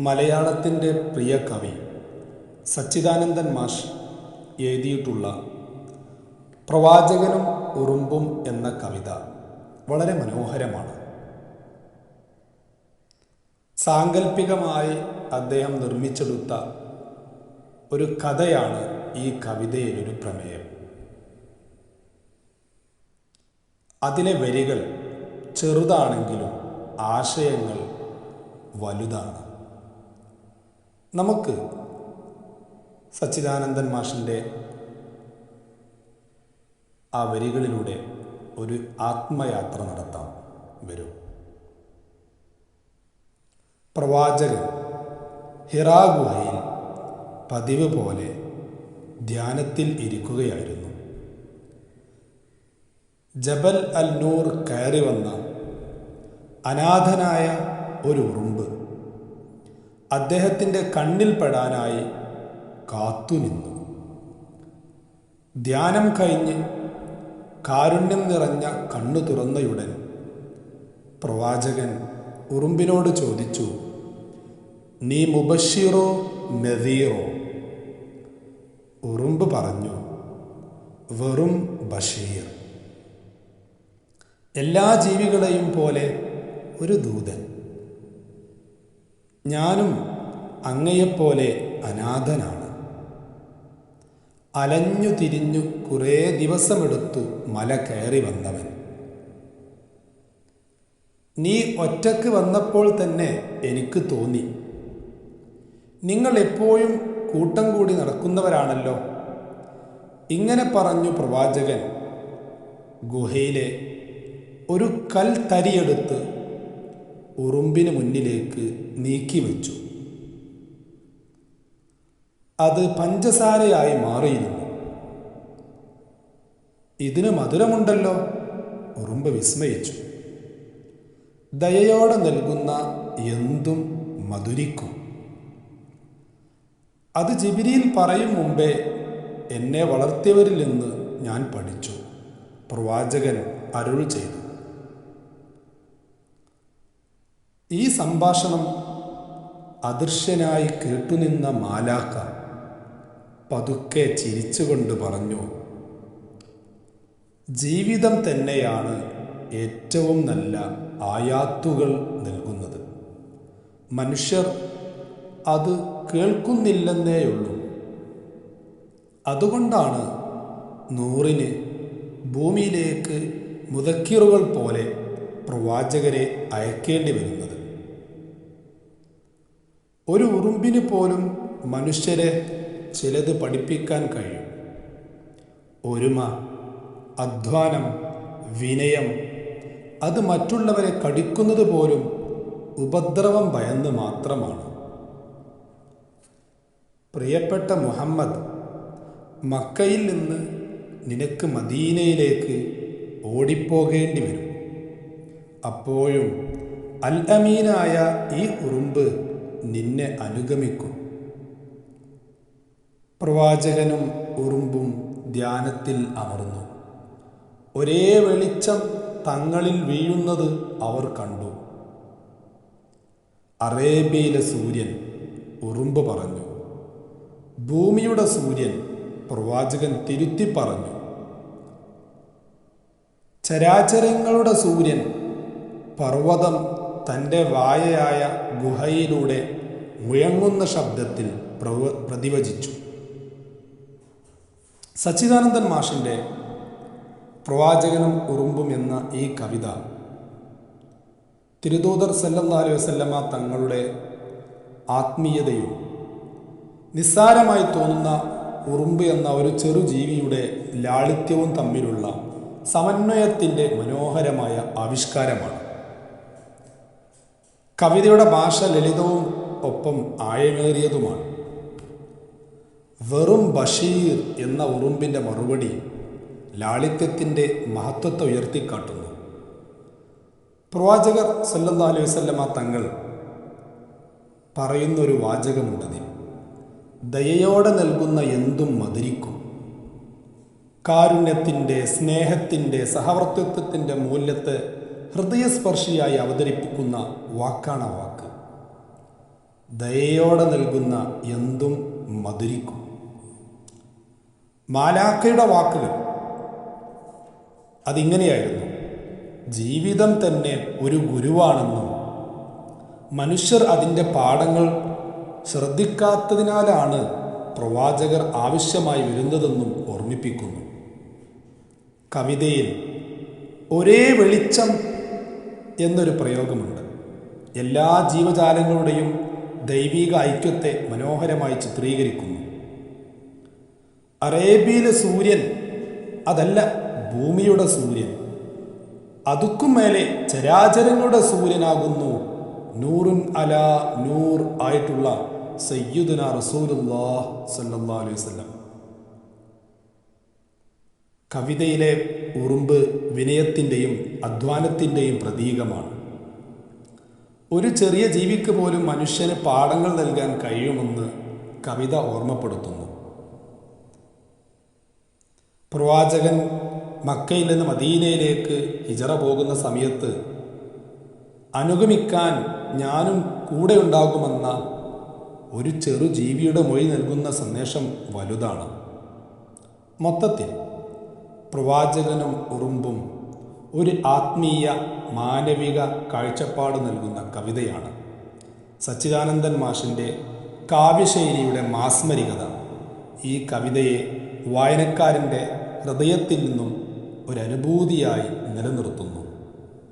മലയാളത്തിന്റെ പ്രിയ കവി സച്ചിദാനന്ദൻ മാഷ് എഴുതിയിട്ടുള്ള പ്രവാചകനും ഉറുമ്പും എന്ന കവിത വളരെ മനോഹരമാണ്. സാങ്കല്പികമായി അദ്ദേഹം നിർമ്മിച്ചെടുത്ത ഒരു കഥയാണ് ഈ കവിതയിലൊരു പ്രമേയം. അതിലെ വരികൾ ചെറുതാണെങ്കിലും ആശയങ്ങൾ വലുതാണ്. നമുക്ക് സച്ചിദാനന്ദൻ മാഷിന്റെ ആ വരികളിലൂടെ ഒരു ആത്മയാത്ര നടത്താം വരും. പ്രവാചകൻ ഹിറാ ഗുഹയിൽ പതിവ് പോലെ ധ്യാനത്തിൽ ഇരിക്കുകയായിരുന്നു. ജബൽ അൽ നൂർ കയറി വന്ന അനാഥനായ ഒരു ഉറുമ്പ് അദ്ദേഹത്തിന്റെ കണ്ണിൽപ്പെടാനായി കാത്തുനിന്നു ധ്യാനം കഴിഞ്ഞ് കാരുണ്യം നിറഞ്ഞ കണ്ണു തുറന്നയുടൻ പ്രവാചകൻ ഉറുമ്പിനോട് ചോദിച്ചു നീ മുബഷീറോ നദീറോ? ഉറുമ്പ് പറഞ്ഞു വെറും ബഷീർ. എല്ലാ ജീവികളെയും പോലെ ഒരു ദൂതൻ. ഞാനും അങ്ങയെപ്പോലെ അനാഥനാണ്. അലഞ്ഞു തിരിഞ്ഞു കുറേ ദിവസമെടുത്തു മല കയറി വന്നവൻ. നീ ഒറ്റയ്ക്ക് വന്നപ്പോൾ തന്നെ എനിക്ക് തോന്നി. നിങ്ങൾ എപ്പോഴും കൂട്ടം കൂടി നടക്കുന്നവരാണല്ലോ. ഇങ്ങനെ പറഞ്ഞു പ്രവാചകൻ ഗുഹയിലെ ഒരു കൽ തരിയെടുത്ത് ഉറുമ്പിന് മുന്നിലേക്ക് നീക്കി വച്ചു. അത് പഞ്ചസാരയായി മാറിയിരുന്നു. ഇതിന് മധുരമുണ്ടല്ലോ ഉറുമ്പ് വിസ്മയിച്ചു. ദയയോടെ നൽകുന്ന എന്തും മധുരിക്കും. അത് ജിബിരിയിൽ പറയും മുമ്പേ എന്നെ വളർത്തിയവരിൽ നിന്ന് ഞാൻ പഠിച്ചു. പ്രവാചകൻ അരുൾ ചെയ്തു. ഈ സംഭാഷണം അദൃശ്യനായി കേട്ടുനിന്ന മാലാക്ക പതുക്കെ ചിരിച്ചുകൊണ്ട് പറഞ്ഞു ജീവിതം തന്നെയാണ് ഏറ്റവും നല്ല ആയാത്തുകൾ നൽകുന്നത്. മനുഷ്യർ അത് കേൾക്കുന്നില്ലെന്നേയുള്ളൂ. അതുകൊണ്ടാണ് നൂറിന് ഭൂമിയിലേക്ക് മുതക്കിറുകൾ പോലെ പ്രവാചകരെ അയക്കേണ്ടി വരുന്നത്. ഒരു ഉറുമ്പിന് പോലും മനുഷ്യരെ ചിലത് പഠിപ്പിക്കാൻ കഴിയും. ഒരുമ അധ്വാനം വിനയം അത് മറ്റുള്ളവരെ കടിക്കുന്നത് പോലും ഉപദ്രവം ഭയന്ന് മാത്രമാണ്. പ്രിയപ്പെട്ട മുഹമ്മദ് മക്കയിൽ നിന്ന് നിനക്ക് മദീനയിലേക്ക് ഓടിപ്പോകേണ്ടി വരും. അപ്പോഴും അൽ അമീനായ ഈ ഉറുമ്പ് നിന്നെ അനുഗമിക്കും. പ്രവാചകനും ഉറുമ്പും ധ്യാനത്തിൽ അമർന്നു. ഒരേ വെളിച്ചം തങ്ങളിൽ വീഴുന്നത് അവർ കണ്ടു. അറേബ്യയിലെ സൂര്യൻ ഉറുമ്പ് പറഞ്ഞു. ഭൂമിയുടെ സൂര്യൻ പ്രവാചകൻ തിരുത്തി പറഞ്ഞു. ചരാചരങ്ങളുടെ സൂര്യൻ പർവതം തന്റെ വായയായ ഗുഹയിലൂടെ മുഴങ്ങുന്ന ശബ്ദത്തിൽ പ്രവ പ്രതിവചിച്ചു. സച്ചിദാനന്ദൻ മാഷിന്റെ പ്രവാചകനും ഉറുമ്പും എന്ന ഈ കവിത തിരുദൂതർ സല്ലല്ലാഹു വസല്ലമ തങ്ങളുടെ ആത്മീയതയും നിസ്സാരമായി തോന്നുന്ന ഉറുമ്പ് എന്ന ഒരു ചെറു ജീവിയുടെ ലാളിത്യവും തമ്മിലുള്ള സമന്വയത്തിന്റെ മനോഹരമായ ആവിഷ്കാരമാണ്. കവിതയുടെ ഭാഷ ലളിതവും ഒപ്പം ആഴമേറിയതുമാണ്. വെറും ബഷീർ എന്ന ഉറുമ്പിന്റെ മറുപടി ലാളിത്യത്തിന്റെ മഹത്വത്തെ ഉയർത്തിക്കാട്ടുന്നു. പ്രവാചകർ സല്ലല്ലാ അലൈഹി വസല്ലമ തങ്ങൾ പറയുന്നൊരു വാചകമുണ്ടതിൽ ദയയോടെ നൽകുന്ന എന്തും മധുരിക്കും. കാരുണ്യത്തിന്റെ സ്നേഹത്തിന്റെ സഹവർത്തിത്വത്തിന്റെ മൂല്യത്തെ ഹൃദയസ്പർശിയായി അവതരിപ്പിക്കുന്ന വാക്കാണ് വാക്ക്. ദയയോടെ നൽകുന്ന എന്തും മധുരിക്കും. മാലാക്കയുടെ വാക്കുകൾ. അതിങ്ങനെയായിരുന്നു. ജീവിതം തന്നെ ഒരു ഗുരുവാണെന്നും മനുഷ്യർ അതിന്റെ പാഠങ്ങൾ ശ്രദ്ധിക്കാത്തതിനാലാണ് പ്രവാചകർ ആവശ്യമായി വരുന്നതെന്നും ഓർമ്മിപ്പിക്കുന്നു. കവിതയിൽ ഒരേ വെളിച്ചം എന്നൊരു പ്രയോഗമുണ്ട്. എല്ലാ ജീവജാലങ്ങളുടെയും ദൈവിക ഐക്യത്തെ മനോഹരമായി ചിത്രീകരിക്കുന്നു. അറേബ്യയിലെ സൂര്യൻ അതല്ല ഭൂമിയുടെ സൂര്യൻ. അതുക്കും മേലെ ചരാചരങ്ങളുടെ സൂര്യനാകുന്നു നൂറുൻ അല നൂർ ആയിട്ടുള്ള സയ്യുദന റസൂലുല്ലാ സല്ലാ അലൈവല്ലം കവിതയിലെ ഉറുമ്പ് വിനയത്തിന്റെയും അധ്വാനത്തിന്റെയും പ്രതീകമാണ്. ഒരു ചെറിയ ജീവിക്ക് പോലും മനുഷ്യന് പാഠങ്ങൾ നൽകാൻ കഴിയുമെന്ന് കവിത ഓർമ്മപ്പെടുത്തുന്നു. പ്രവാചകൻ മക്കയിൽ നിന്ന് മദീനയിലേക്ക് ഹിജറ പോകുന്ന സമയത്ത് അനുഗമിക്കാൻ ഞാനും കൂടെ ഉണ്ടാകുമെന്ന ഒരു ചെറു ജീവിയുടെ മൊഴി നൽകുന്ന സന്ദേശം വലുതാണ്. മൊത്തത്തിൽ പ്രവാചകനും ഉറുമ്പും ഒരു ആത്മീയ മാനവിക കാഴ്ചപ്പാട് നൽകുന്ന കവിതയാണ്. സച്ചിദാനന്ദൻ മാഷിന്റെ കാവ്യശൈലിയുടെ മാസ്മരികത ഈ കവിതയെ വായനക്കാരന്റെ ഹൃദയത്തിൽ നിന്നും ഒരനുഭൂതിയായി നിലനിർത്തുന്നു.